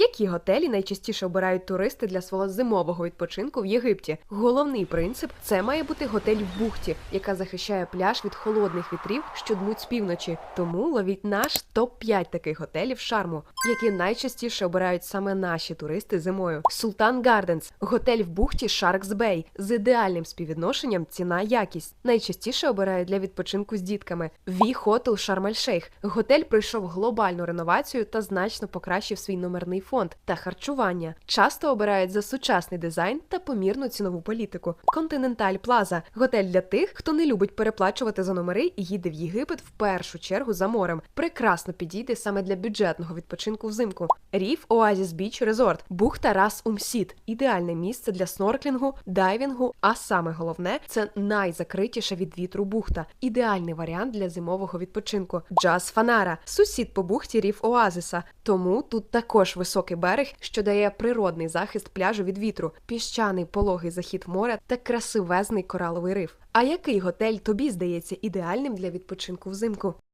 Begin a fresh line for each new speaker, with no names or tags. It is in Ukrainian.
Я які готелі найчастіше обирають туристи для свого зимового відпочинку в Єгипті? Головний принцип це має бути готель в бухті, яка захищає пляж від холодних вітрів, що дмуть з півночі. Тому ловіть наш топ 5 таких готелів шарму, які найчастіше обирають саме наші туристи зимою. Султан Гарденс готель в бухті Шаркс Бей з ідеальним співвідношенням ціна-якість. Найчастіше обирають для відпочинку з дітками. Ві Хотел Шарм Шейх. Готель пройшов глобальну реновацію та значно покращив свій номерний фонд та харчування. Часто обирають за сучасний дизайн та помірну цінову політику. Континенталь Плаза готель для тих, хто не любить переплачувати за номери і їде в Єгипет в першу чергу за морем. Прекрасно підійде саме для бюджетного відпочинку взимку. Ріф Оазіс Біч Резорт, бухта Рас Умсіт ідеальне місце для снорклінгу, дайвінгу. А саме головне це найзакритіша від вітру бухта. Ідеальний варіант для зимового відпочинку. Джаз Фанара, сусід по бухті Ріф Оазиса. Тому тут також високий берег, що дає природний захист пляжу від вітру, піщаний пологий захід моря та красивезний кораловий риф. А який готель тобі здається ідеальним для відпочинку взимку?